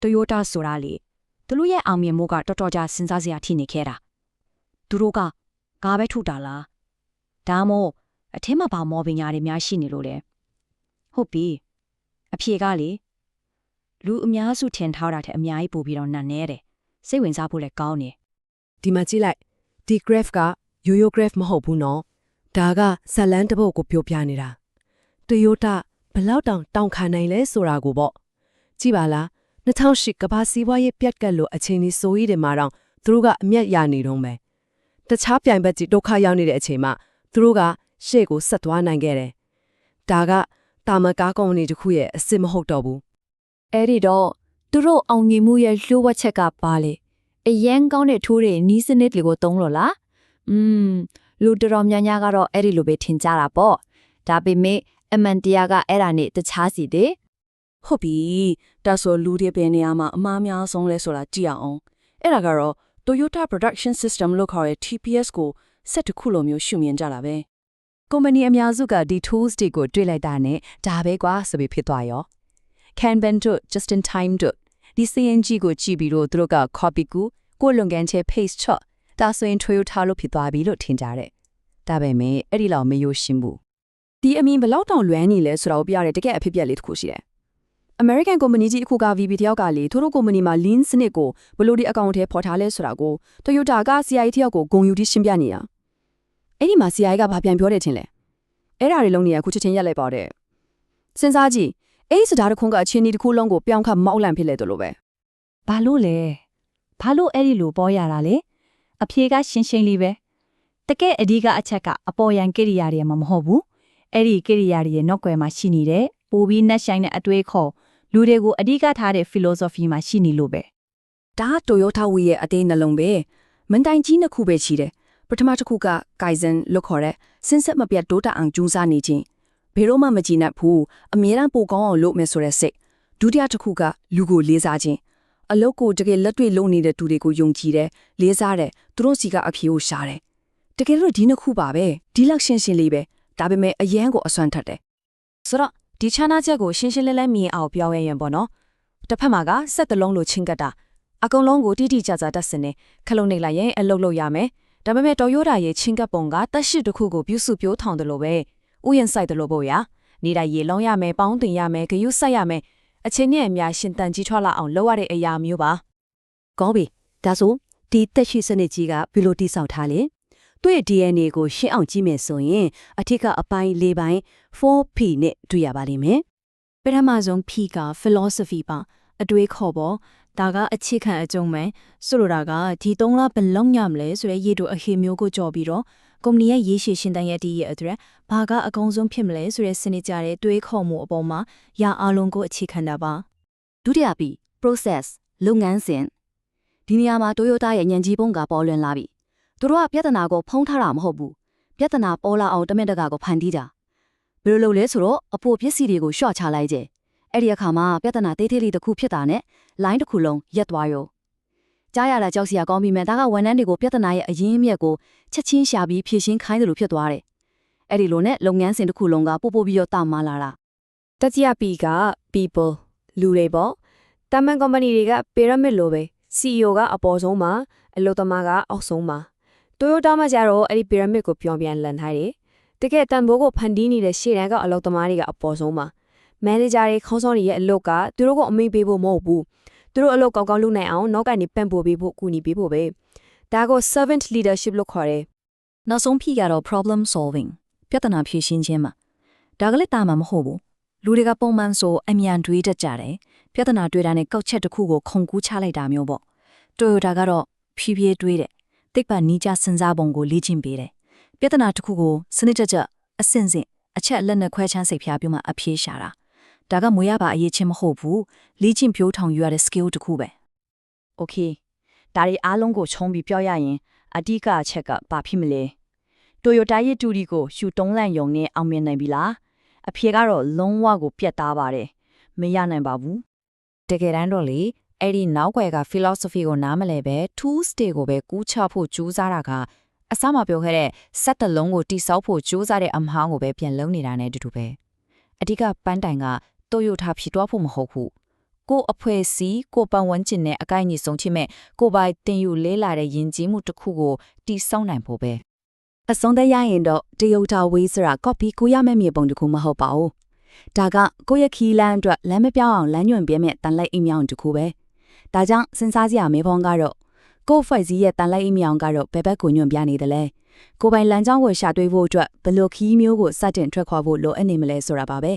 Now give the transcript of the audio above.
Toyota ဆိုတာလေသူတို့ရဲ့အောင်မြင်မှုကတော်တော်ကြာစဉ်းစားစရာထိနေခဲ့တာသူတို့ကကားပဲထုတ်တာလားဒါမှမဟုတ်အထင်းမှာပါမော်ပညာတွေများရှိနေလို့လေဟုတ်ပြီအဖြေကလေလူအများစုထင်ထားတာတဲ့အများကြီးပို့ပြီးတော့နတ်နေတယ်စိတ်ဝင်စားဖို့လည်းကောင်းတယ်ဒီမှာကြည့်လိုက်ဒီ graph ကရိုးရိုး graph မဟုတ်ဘူးနော်ဒါကဇက်လန်တစ်ပုတ်ကိုပြောပြနေတာ Toyota ဘယ်လောက်တောင်တောင်ခံနိုင်လဲဆိုတာကိုပေါ့ကြည့်ပါလား 2008ကမ္ဘာစီးပွားရေးပြတ်ကတ်လို့အချိန်ကြီးစိုးရိမ်တယ်မှာတော့သူတို့ကအမျက်ရနေတော့မယ်တခြားပြိုင်ဘက်ကြီးဒုက္ခရောက်နေတဲ့အချိန်မှာသူတို့ကရှေ့ကိုဆက်သွားနိုင်ခဲ့တယ်ဒါကတာမကားကုမ္ပဏီတစ်ခုရဲ့အစ်စ်မဟုတ်တော့ဘူးအဲ့ဒီတော့သူတို့အောင်မြင်မှုရဲ့လှိုးဝက်ချက်ကပါလေအရန်ကောင်းတဲ့ထိုးတွေနီးစနစ်တွေကိုသုံးလို့လားอืมလူတော်တော်များများကတော့အဲ့ဒီလိုပဲထင်ကြတာပေါ့ဒါပေမဲ့အမှန်တရားကအဲ့ဒါနဲ့တခြားစီတဲ့ ဟုတ်ပြီဒါဆိုလူတွေပဲနေရာမှာအမှားများဆုံးလဲဆိုတာကြည့်အောင်အဲ့ဒါကတော့ Toyota Production System လို့ခေါ်တဲ့ TPS ကိုစက်တစ်ခုလိုမျိုးရှုမြင်ကြတာပဲကုမ္ပဏီအများစုကဒီ tools တွေကိုတွေ့လိုက်တာနဲ့ဒါပဲကွာဆိုပြီးဖြစ်သွားရော Kanban တို့ just in time တို့ဒီ CNG ကိုကြည့်ပြီးတော့သူတို့က copy ကူကိုယ်လွန်ကန်ချေ paste ချော့ဒါဆိုရင် Toyota လို့ဖြစ်သွားပြီလို့ထင်ကြတယ်ဒါပေမဲ့အဲ့ဒီလောက်မယိုရှင်းဘူးဒီအမင်ဘယ်လောက်တောင်လွမ်းနေလဲဆိုတာကိုပြရတဲ့တကယ်အဖြစ်ပြက်လေးတစ်ခုရှိတယ် American ကုမ္ပဏီကြီးအခုက VP တယောက်ကလေသူတို့ကုမ္ပဏီမှာ lean စနစ်ကိုဘယ်လိုဒီအကောင့်ထဲပေါ်ထားလဲဆိုတာကို Toyota က CI တယောက်ကိုဂုံယူပြီးရှင်းပြနေတာအဲ့ဒီမှာ CI ကဘာပြန်ပြောတယ်ထင်လဲအဲ့ဒါတွေလုံးနေရအခုချက်ချင်းရက်လိုက်ပါတဲ့စဉ်းစားကြည့်အဲ့ဒီစတားတစ်ခုကအချင်းဒီတစ်ခုလုံးကိုပြောင်းခတ်မောက်လန့်ဖြစ်လေတို့လိုပဲဘာလို့လဲဘာလို့အဲ့ဒီလိုပေါ်ရတာလဲအဖြေကရှင်းရှင်းလေးပဲတကယ်အဓိကအချက်ကအပေါ်ယံကိရိယာတွေမှာမဟုတ်ဘူးအဲ့ဒီကိရိယာတွေရဲ့နောက်ွယ်မှာရှိနေတဲ့ပိုပြီးနှက်ဆိုင်တဲ့အတွေးခေါ် လူတွေကိုအဓိကထားတဲ့ philosophy မှာရှိနေလို့ပဲဒါက Toyota ဝီရဲ့အသေးနှလုံးပဲမန်တိုင်ကြီးနှစ်ခုပဲရှိတယ်ပထမတစ်ခုက Kaizen လို့ခေါ်တဲ့စင်ဆက်မပြတ်တိုးတက်အောင်ကြိုးစားနေခြင်းဘယ်တော့မှမကြည်နပ်ဘူးအမြဲတမ်းပိုကောင်းအောင်လုပ်မယ်ဆိုတဲ့စိတ်ဒုတိယတစ်ခုကလူကိုလေးစားခြင်းအလုပ်ကိုတကယ်လက်တွေ့လုပ်နေတဲ့သူတွေကိုယုံကြည်တယ်လေးစားတယ်သူတို့စီကအဖြေကိုရှာတယ်တကယ်လို့ဒီနှစ်ခုပါပဲဒီလောက်ရှင်းရှင်းလေးပဲဒါပေမဲ့အရန်ကိုအစွမ်းထက်တယ်ဆိုတော့ ဒီခြားနာချက်ကိုရှင်းရှင်းလင်းလင်းမြင်အောင်ပြောရရင်ပေါ့နော်တစ်ဖက်မှာကစက်တလုံးလိုချင်းကပ်တာအကုန်လုံးကိုတိတိကျကျတက်စင်နေခလုံးနေလိုက်ရင်အလုပ်လုပ်ရမယ်ဒါပေမဲ့တော်ရိုးတာရဲ့ချင်းကပ်ပုံကတက်ရှိတစ်ခုကိုပြုစုပြိုးထောင်တယ်လို့ပဲဥယျာဉ်ဆိုင်တယ်လို့ပေါ့ရာနေတိုင်းရေလုံးရမယ်ပေါင်းတင်ရမယ်ဂယုစိုက်ရမယ်အချင်းနဲ့အများရှင်တန်ကြီးထွက်လာအောင်လုပ်ရတဲ့အရာမျိုးပါကောင်းပြီဒါဆိုဒီတက်ရှိစနစ်ကြီးကဘယ်လိုတိစောက်ထားလဲ သူ့ရဲ့ DNA ကိုရှင်းအောင်ကြည့်မယ်ဆိုရင်အထက်ကအပိုင်း၄ပိုင်း 4P နဲ့တွေ့ရပါလိမ့်မယ်ပထမဆုံး P က philosophy ပါအတွေးခေါ်ပေါ်ဒါကအခြေခံအကျုံးပဲဆိုလိုတာကဒီ၃လဘယ်လောက်ညမလဲဆိုတဲ့ရေတိုအခေမျိုးကိုကြော်ပြီးတော့ကုမ္ပဏီရဲ့ရေရှည်ရှင်တန်ရဲ့တည်ရဲ့အတွက်ဘာကအကောင်းဆုံးဖြစ်မလဲဆိုတဲ့စနစ်ကြတဲ့တွေးခေါ်မှုအပေါ်မှာရအားလုံးကိုအခြေခံတာပါဒုတိယ P process လုပ်ငန်းစဉ်ဒီနေရာမှာ Toyota ရဲ့ညံကြီးပုံကပေါ်လွင်လာပြီ သူတို့ကပြဿနာကိုဖုံးထားတာမဟုတ်ဘူးပြဿနာပေါ်လာအောင်တမင်တကာကိုဖန်တီးတာဘယ်လိုလုပ်လဲဆိုတော့အဖို့ပစ္စည်းတွေကိုရှော့ချလိုက်ကြအဲ့ဒီအခါမှာပြဿနာသေးသေးလေးတစ်ခုဖြစ်တာနဲ့ line တစ်ခုလုံးရက်သွားရောကြားရတာကြောက်စရာကောင်းပြီမဲ့ဒါကဝန်ထမ်းတွေကိုပြဿနာရဲ့အရင်းအမြစ်ကိုချက်ချင်းရှာပြီးဖြေရှင်းခိုင်းတယ်လို့ဖြစ်သွားတယ်အဲ့ဒီလိုနဲ့လုပ်ငန်းစဉ်တစ်ခုလုံးကပို့ပို့ပြီးတော့တာမလာတာတတိယ P က people လူတွေပေါ့တာမန်ကုမ္ပဏီတွေက pyramid လိုပဲ CEO ကအပေါ်ဆုံးမှာအလုပ်သမားကအောက်ဆုံးမှာ Toyota မှာကျတော့အဲ့ဒီ pyramid ကိုပြောင်းပြန်လန်ထားတယ်တကယ်တန်ဖိုးကိုဖန်တီးနေတဲ့ရှေ့တန်းကအလုပ်သမားတွေကအပေါ်ဆုံးမှာ manager တွေခေါင်းဆောင်တွေရဲ့အလုပ်ကသူတို့ကိုအမိန့်ပေးဖို့မဟုတ်ဘူးသူတို့အလုပ်ကောင်းကောင်းလုပ်နိုင်အောင်နောက်ကနေပံ့ပိုးပေးဖို့ကူညီပေးဖို့ပဲဒါကို servant leadership လို့ခေါ်တယ်နောက်ဆုံးဖြစ်ကတော့ problem solving ပြဿနာဖြေရှင်းခြင်းမှာဒါကလည်းတာမှာမဟုတ်ဘူးလူတွေကပုံမှန်ဆိုအမြန်တွေးတတ်ကြတယ်ပြဿနာတွေးတာနဲ့ကောက်ချက်တစ်ခုကိုခုန်ကူးချလိုက်တာမျိုးပေါ့ Toyota ကတော့ဖြည်းဖြည်းတွေးတယ် တိတ်ပတ်နီးကြစဉ်းစားပုံကိုလေ့ကျင့်ပေးတယ်ပြဿနာတစ်ခုကိုစနစ်တကျအဆင့်ဆင့်အချက်အလက်နဲ့ခွဲခြမ်းစိတ်ဖြာပြုမှအဖြေရှာတာဒါကမွေရပါအရေးချင်းမဟုတ်ဘူးလေ့ကျင့်ပြိုးထောင်ယူရတဲ့ skill တစ်ခုပဲ Okay ဒါတွေအားလုံးကိုခြုံပြီးပြောရရင်အဓိကအချက်ကဘာဖြစ်မလဲတိုယိုတာရဲ့တူဒီကိုရှူတုံးလန့်ယုံနဲ့အောင်မြင်နိုင်ပြီလားအဖြေကတော့လုံးဝကိုပြတ်သားပါတယ်မရနိုင်ပါဘူးတကယ်တမ်းတော့လေ အဲ့ဒီနောက်ွယ်က philosophy ကိုနားမလဲပဲ tools တွေကိုပဲကူးချဖို့ကြိုးစားတာကအစမှပြောခဲ့တဲ့စက်တလုံးကိုတိစောက်ဖို့ကြိုးစားတဲ့အမားကိုပဲပြန်လုံးနေတာနဲ့အတူတူပဲအဓိကပန်းတိုင်ကတိုယိုတာဖြစ်သွားဖို့မဟုတ်ဘူးကိုယ့်အဖွဲ့အစည်းကိုယ့်ပတ်ဝန်းကျင်နဲ့အကိုက်အညီဆုံးချိမဲ့ကိုယ်ပိုင်တင်ယူလေးလာတဲ့ယဉ်ကျေးမှုတစ်ခုကိုတည်ဆောက်နိုင်ဖို့ပဲအဆုံးသက်ရရင်တော့တရုတ်တာဝေးဆိုတာ copy ကိုရမယ့်မြေပုံတစ်ခုမဟုတ်ပါဘူးဒါကကိုယ့်ရဲ့ခီးလန်းအတွက်လမ်းမပြောင်းအောင်လမ်းညွှန်ပြမဲ့တန်လိုက်အိမ်မြောင်တစ်ခုပဲ ဒါကြောင့်စဉ်းစားစရာမေးခွန်းကတော့ကိုယ့်ဖွဲ့စည်းရဲ့တန်လိုက်အိမ်မြောင်ကတော့ဘယ်ဘက်ကိုညွှန်ပြနေသလဲကိုယ်ပိုင်လမ်းကြောင်းကိုရှာတွေ့ဖို့အတွက်ဘယ်လိုခီးမျိုးကိုစတင်ထွက်ခွာဖို့လိုအပ်နေမလဲဆိုတာပါပဲ